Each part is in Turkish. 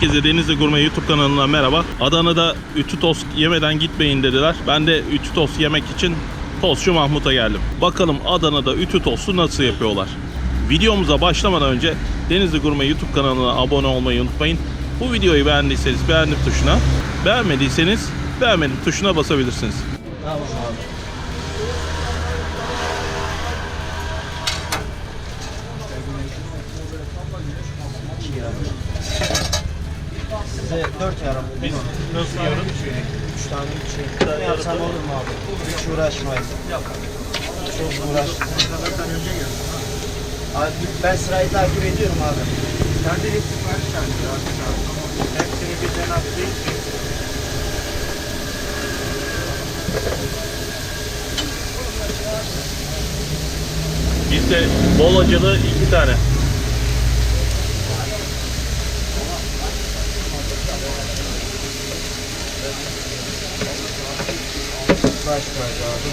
Herkese Denizli Gurme YouTube kanalına merhaba. Adana'da ütü tost yemeden gitmeyin dediler. Ben de ütü tost yemek için Tostçu Mahmut'a geldim. Bakalım Adana'da ütü tostu nasıl yapıyorlar. Videomuza başlamadan önce Denizli Gurme YouTube kanalına abone olmayı unutmayın. Bu videoyu beğendiyseniz beğendim tuşuna, beğenmediyseniz beğenmedim tuşuna basabilirsiniz. Tamam abi. Size dört yarım. Biz nasıl yiyoruz? Üç tane üç şey. Ne yapsam olur mu abi? Hiç uğraşmayın. Çok uğraş. Abi ben sırayı takip ediyorum abi. Sende hep sipariş geldi artık abi. Hepsini birden atlayıp Bizde bol acılı iki tane. Baş baş abi.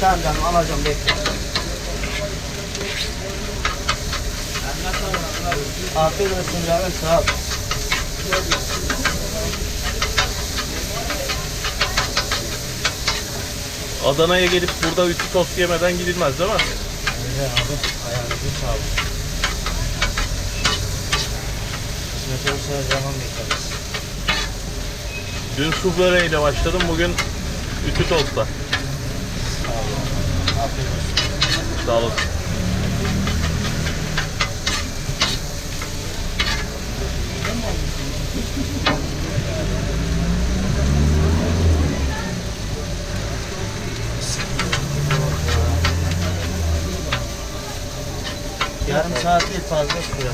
Tamam canım alacağım bekle. Afiyet olsun canım sağ ol. Adana'ya gelip burada ütü tost yemeden gidilmez değil mi? Öyle abi ayağınızı sağ ol. Kısmet her zaman bekleriz. Dün sufle ile başladım. Bugün ütü tostla. Afiyet olsun. Sağ olun. Yarım saat değil fazla sürer.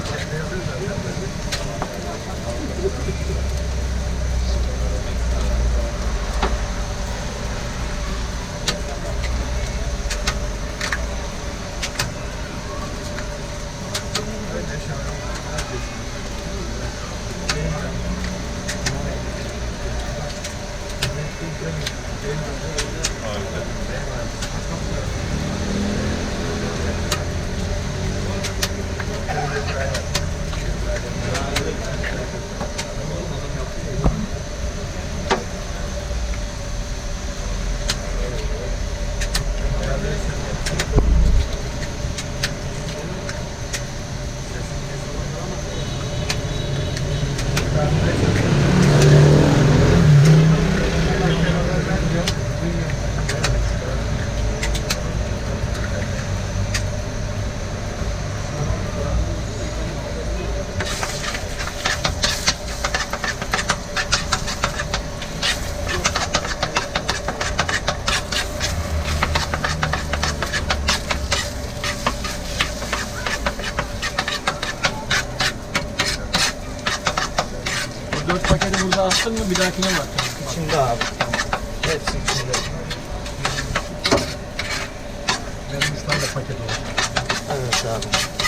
Dört burada attın mı bir dahakine bak. İçinde abi. Hepsi içinde. Benim üç tane paket oldu. Evet abi.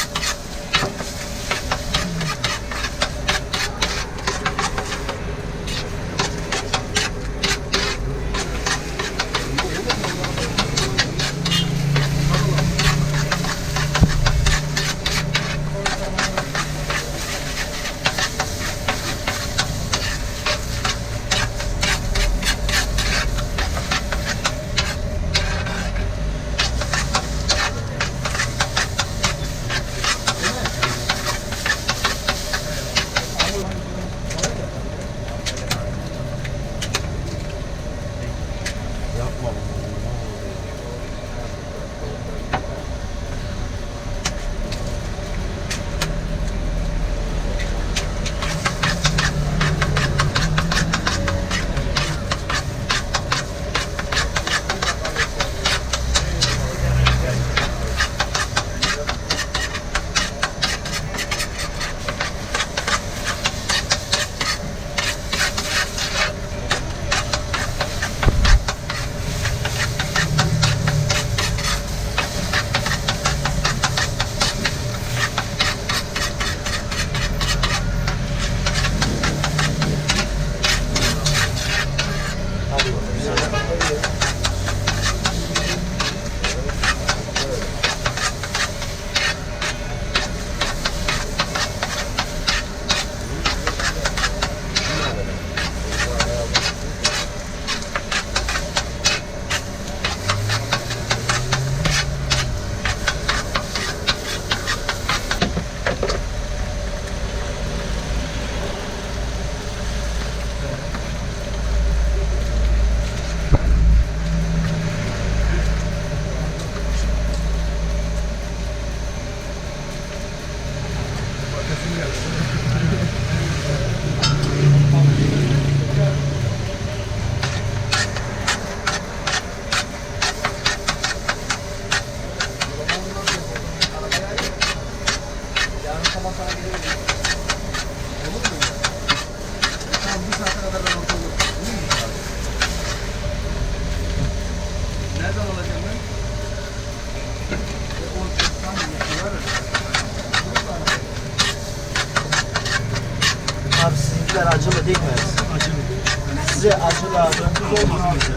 Tuz olmasın bize.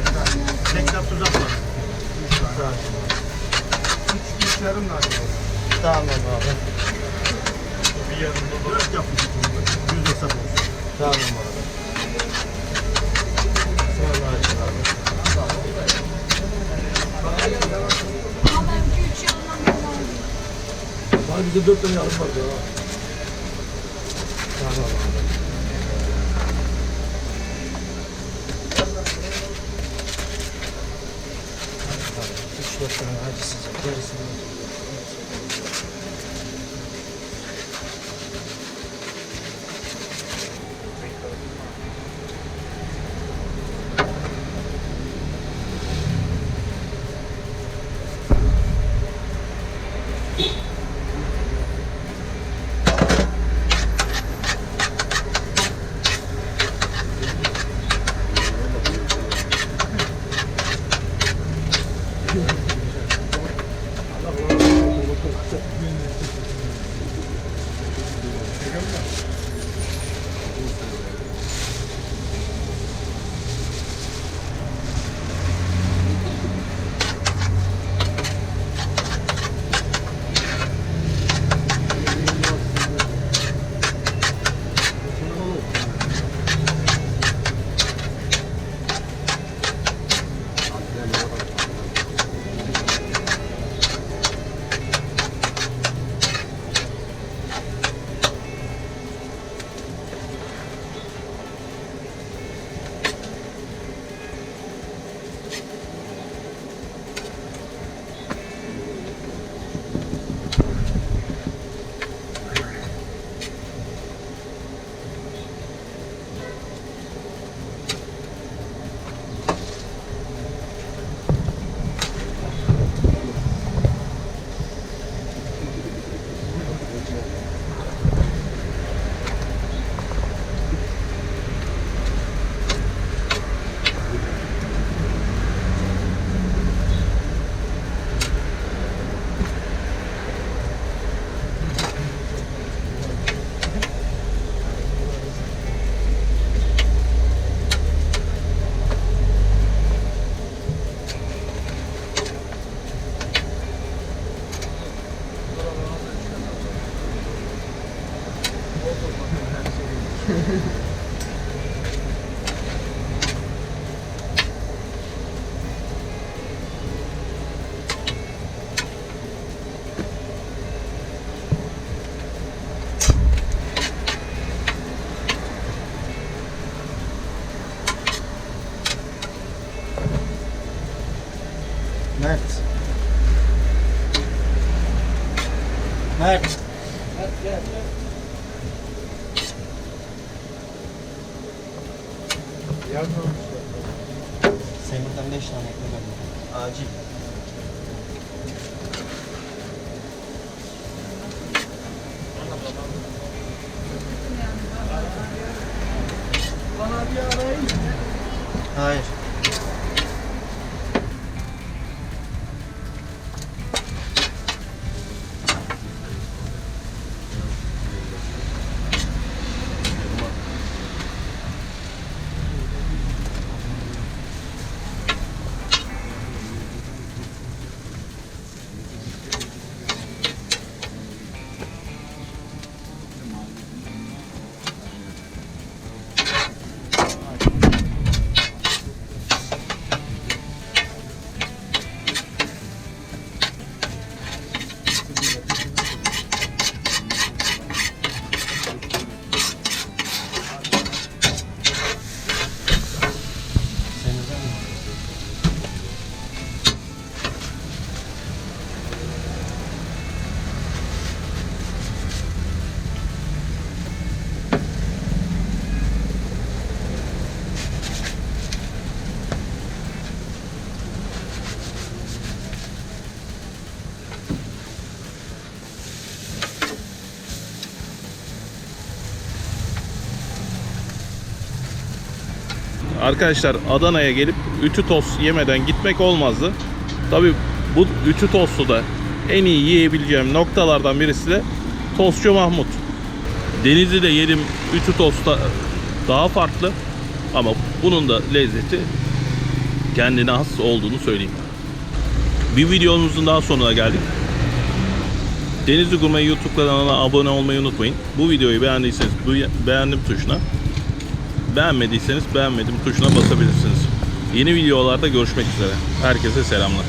Tekrar tuz atma. Üç, üç yarım acılı. Tamam abi. Bir yarım da dört yapmışız. Yüz hesap olsun. Tamam abi. Sonra acılı abi. Var bizde dört tane yarım var ya. Tamam abi. Jai 아, 지. Arkadaşlar Adana'ya gelip ütü tost yemeden gitmek olmazdı. Tabi bu ütü tostu da en iyi yiyebileceğim noktalardan birisi de Tostçu Mahmut. Denizli'de yedim ütü tosta daha farklı ama bunun da lezzeti kendine has olduğunu söyleyeyim. Bir videomuzun daha sonuna geldik. Denizli Gurme YouTube kanalına abone olmayı unutmayın. Bu videoyu beğendiyseniz beğendim tuşuna, beğenmediyseniz beğenmedim tuşuna basabilirsiniz. Yeni videolarda görüşmek üzere. Herkese selamlar.